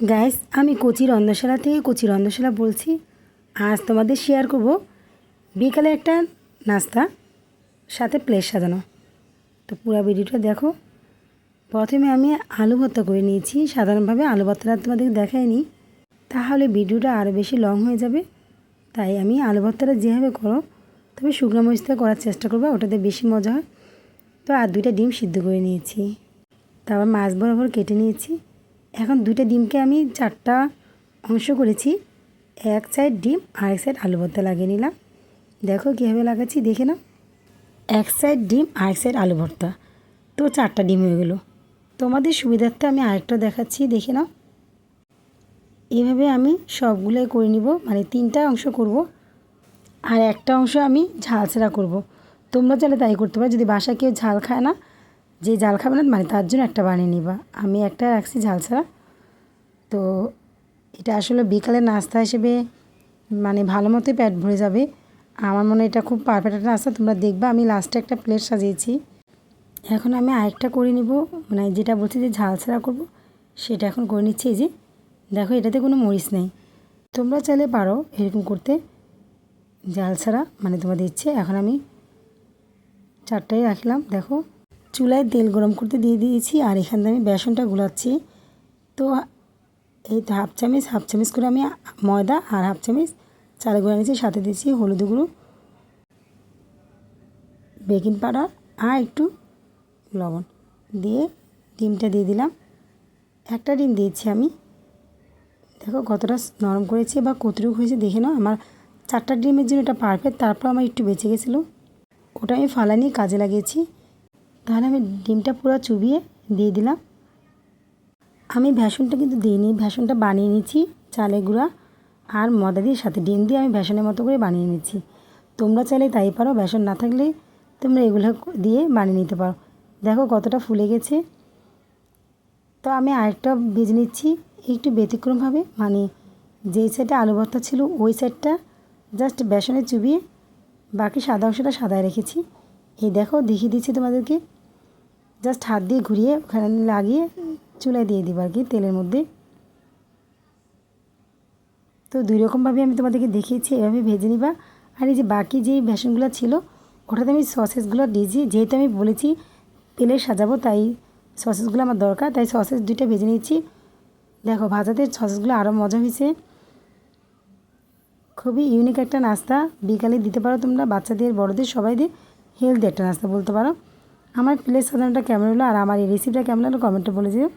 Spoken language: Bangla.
গাইস আমি কচি রন্ধশালা থেকে কচি রন্ধশালা বলছি। আজ তোমাদের শেয়ার করব বিকালে একটা নাস্তা, সাথে প্লেট সাজানো। তো পুরো ভিডিওটা দেখো। প্রথমে আমি আলু ভর্তা করে নিয়েছি। সাধারণভাবে আলু ভর্তাটা তোমাদের দেখাইনি। তাহলে ভিডিওটা আরও বেশি লং হয়ে যাবে। তাই আমি আলু ভর্তাটা যেভাবে করো, তবে শুকনো মরিচটা করার চেষ্টা করব, ওটাতে বেশি মজা হয়। তো আর দুইটা ডিম সিদ্ধ করে নিয়েছি। তারপর মাছ বরাবর কেটে নিয়েছি। এখন দুইটা ডিমকে আমি চারটা অংশ করেছি। এক সাইড ডিম আর এক সাইড আলু ভর্তা লাগিয়ে নিলাম। দেখো কীভাবে লাগাচ্ছি, দেখে নাও। এক সাইড ডিম আর এক সাইড আলু ভর্তা। তো চারটা ডিম হয়ে গেলো। তোমাদের সুবিধার্থে আমি আরেকটা দেখাচ্ছি, দেখে নাও। এভাবে আমি সবগুলোই করে নিব মানে তিনটা অংশ করব। আর একটা অংশ আমি ঝাল ছাড়া করব। তোমরা চাইলে তাই করতে পারো, যদি বাসায় কেউ ঝাল খায় না যে জাল খাবে না মানে তার জন্য একটা বানিয়ে নিবা। আমি একটা রাখছি ঝাল ছাড়া। তো এটা আসলে বিকালে নাস্তা হিসেবে মানে ভালো মতোই পেট ভরে যাবে। আমার মনে এটা খুব পারফেক্ট একটা নাস্তা। তোমরা দেখবা, আমি লাস্টে একটা প্লেট সাজিয়েছি। এখন আমি আরেকটা করে নিব। মানে যেটা বলছি যে ঝাল ছাড়া করব, সেটা এখন করে নিচ্ছি। যে, দেখো, এটাতে কোনো মরিচ নেই। তোমরা চাইলে পারো এরকম করতে। জাল ছাড়া মানে তোমাদের ইচ্ছে। এখন আমি চারটাই রাখলাম, দেখো। চুলায় তেল গরম করতে দিয়ে দিয়েছি আর এখান থেকে আমি বেসনটা গুলাচ্ছি। তো এই তো হাফ চামচ হাফ চামচ করে আমি ময়দা আর হাফ চামচ চালে গুঁড়া নিয়েছি সাথে দিয়েছি হলুদ গুঁড়ো, বেকিং পাউডার আর একটু লবণ দিয়ে ডিমটা দিয়ে দিলাম। একটা ডিম দিয়েছি আমি। দেখো কতটা নরম করেছি বা কতটুকু হয়েছে দেখে নাও। আমার চারটা ডিমের জন্য এটা পারফেক্ট তারপর আমার একটু বেঁচে গেছিল। ওটা আমি ফালানি কাজে লাগিয়েছি। তাহলে আমি ডিমটা পুরো চুবিয়ে দিয়ে দিলাম। আমি ভ্যাসনটা কিন্তু দিইনি ভ্যাসনটা বানিয়ে নিচ্ছি চালের গুঁড়া আর ময়দা দিয়ে সাথে ডিম দিয়ে আমি ভ্যাসনের মতো করে বানিয়ে নিচ্ছি। তোমরা চাইলে তাই পারো, বেসন না থাকলে তোমরা এগুলো দিয়ে বানিয়ে নিতে পারো। দেখো কতটা ফুলে গেছে। তো আমি আরেকটা ভেজে নিচ্ছি, একটু ব্যতিক্রমভাবে মানে যেই সাইডে আলু ভর্তা ছিল, ওই সাইডটা জাস্ট বেসনে চুবিয়ে বাকি সাদা অংশটা সাদায় রেখেছি। এই দেখো দেখিয়ে দিচ্ছি তোমাদেরকে। জাস্ট হাত দিয়ে ঘুরিয়ে ওখানে লাগিয়ে চুলায় দিয়ে দিব আর কি তেলের মধ্যে। তো দুই রকমভাবে আমি তোমাদেরকে দেখিয়েছি, এভাবে ভেজে নিবা। আর এই যে বাকি যেই বেসনগুলো ছিল, ওটাতে আমি সসেসগুলো দিয়েছি যেহেতু আমি বলেছি তেলে সাজাবো, তাই সসেসগুলো আমার দরকার, তাই সসেস দুইটা ভেজে নিচ্ছি দেখো, ভাজাতে সসেসগুলো আরও মজা হয়েছে। খুবই ইউনিক একটা নাস্তা। বিকালে দিতে পারো তোমরা, বাচ্চাদের, বড়দের, সবাইদের হেলদি একটা নাস্তা বলতে পারো। আমার প্লেস সাজানোটা কেমন হলো আর আমার এই রেসিপিটা কেমন হলো কমেন্টে বলে দিও।